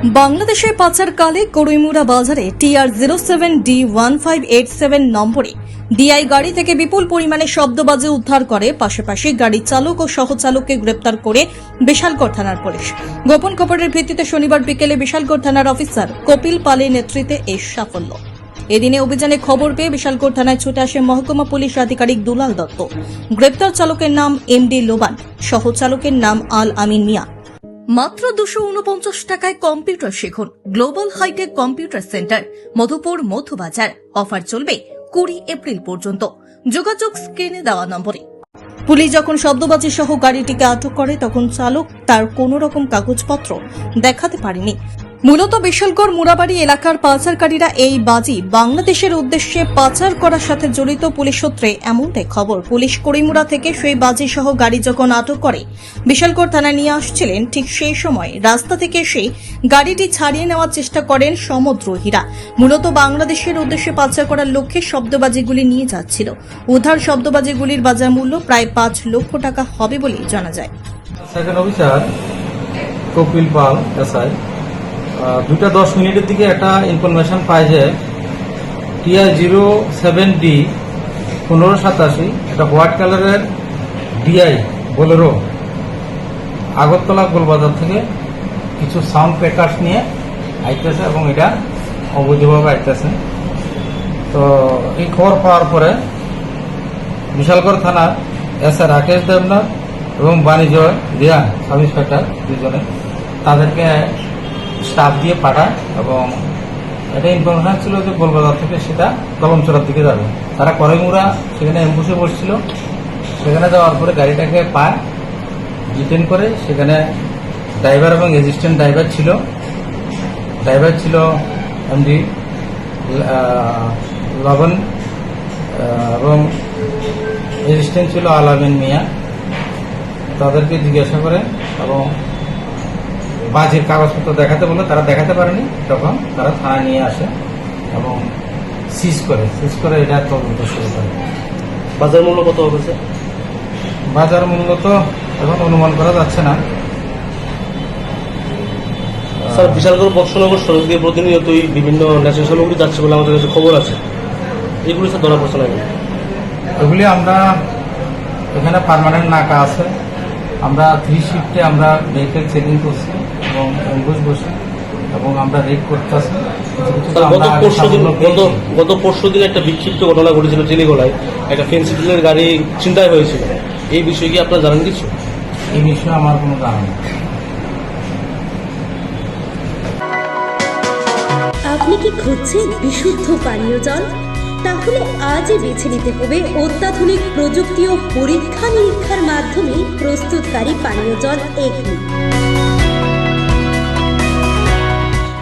বাংলাদেশের পাচারকালে করইমুড়া বাজারে TR zero seven D one five eight seven নম্বরে ডিআই গাড়ি থেকে বিপুল পরিমাণে শব্দবাজি উদ্ধার করে, পাশাপাশি গাড়ির চালক ও সহচালককে গ্রেপ্তার করে বিশালগড় থানার পুলিশ। গোপন খবরের ভিত্তিতে শনিবার বিকেলে বিশালগড় থানার অফিসার কপিল পালের নেতৃত্বে এই সাফল্য। এদিনে অভিযানে খবর পেয়ে বিশালগড় থানায় ছুটে আসে মহকুমা পুলিশ আধিকারিক দুলাল দত্ত। গ্রেপ্তার চালকের নাম এমডি লোবান, সহচালকের নাম আল আমিন মিয়া। মাত্র দুশো উনপঞ্চাশ টাকায় কম্পিউটার শিখুন। Global hitech computer centre, Madhupur Madhubazar. Offer চলবে কুড়ি এপ্রিল পর্যন্ত। যোগাযোগ স্ক্রিনে দেওয়া নম্বরে। পুলিশ যখন শব্দবাজি সহ গাড়িটিকে আটক করে, তখন চালক তার কোনো রকম কাগজপত্র দেখাতে পারেনি। মূলত বিশালগড় মুরাবাড়ি এলাকার পাচারকারীরা এই বাজি বাংলাদেশের উদ্দেশ্যে পাচার করার সাথে জড়িত পুলিশ সূত্রে এমনটাই খবর। পুলিশ করিমুরা থেকে সেই বাজি সহ গাড়ি যখন আটক করে, বিশালগড় থানায় নিয়ে আসছিলেন, ঠিক সেই সময় রাস্তা থেকে সেই গাড়িটি ছাড়িয়ে নেওয়ার চেষ্টা করেন সমদ্রোহীরা। মূলত বাংলাদেশের উদ্দেশ্যে পাচার করার লক্ষ্যে শব্দবাজিগুলি নিয়ে যাচ্ছিল। উদ্ধার শব্দবাজিগুলির বাজার মূল্য প্রায় পাঁচ লক্ষ টাকা হবে বলে জানা যায়। দুটা দশ মিনিটের দিকে একটা ইনফরমেশন পাই যে টিআই জিরো সেভেন ডি পনেরো সাতাশি একটা হোয়াইট কালারের ডিআই বোলেরো আগরতলা গোলবাজার থেকে কিছু সাউন্ড প্যাকার্স নিয়ে আইতেছে এবং এটা অবৈধভাবে আইতেছে। তো এই খবর পাওয়ার পরে বিশালগড় থানার এস আর রাকেশ দেবনাথ এবং বাণিজ্য রিয়া সাব ইন্সপেক্টর দুজনে তাদেরকে স্টাফ দিয়ে পাঠায় এবং এটা ইনফরমেশন ছিল যে গোলবাজার থেকে সেটা কলমচড়ার দিকে যাবে। তারা করেমুরা সেখানে অ্যাম্বুসে বসছিল। সেখানে যাওয়ার পরে গাড়িটাকে পায় ডিটেন করে। সেখানে ড্রাইভার এবং এসিস্ট্যান্ট ড্রাইভার ছিল। ড্রাইভার ছিল এমডি লবণ এবং এসিস্ট্যান্ট ছিল আলামিন মিয়া। তাদেরকে জিজ্ঞাসা করে এবং বাজের কাগজপত্র দেখাতে বলে তারা দেখাতে পারেনি। তখন তারা থানায় নিয়ে আসে এবং সিজ করে। সিজ করে এটা তদন্ত শুরু করে। বাজার মূল্য কত হবে বাজার মূল্য তো এখন অনুমান করা যাচ্ছে না। স্যার বিশালগড় বক্সনগর সড়ক দিয়ে প্রতিনিয়তই বিভিন্ন ন্যাশনাল সামগ্রী যাচ্ছে বলে আমাদের কাছে খবর আছে। এগুলি স্যার ধরা পড়ছে না এগুলি আমরা এখানে পার্মানেন্ট নাকা আছে। আমরা থ্রি শিফটে আমরা ভেহিকেল চেকিং করছি। বসি এবং আমরা রেড করতেছি কিছু কিছু স্যার গত পরশু দিন সাফল্য গত পেয়েছি। গত পরশু দিন একটা বিক্ষিপ্ত ঘটনা ঘটেছিল চিলিগোলায় একটা ফেন্সিডিলের গাড়ি ছিনতাই হয়েছিল। এই বিষয়ে কি আপনারা জানেন কিছু? এই বিষয়ে আমার কোনো জানা নেই। আপনি কি খুঁজছেন বিশুদ্ধ পানীয় জল? তাহলে আজই বেছে নিতে হবে অত্যাধুনিক প্রযুক্তি ও পরীক্ষা নিরীক্ষার মাধ্যমে প্রস্তুতকারী পানীয় জল এগনি।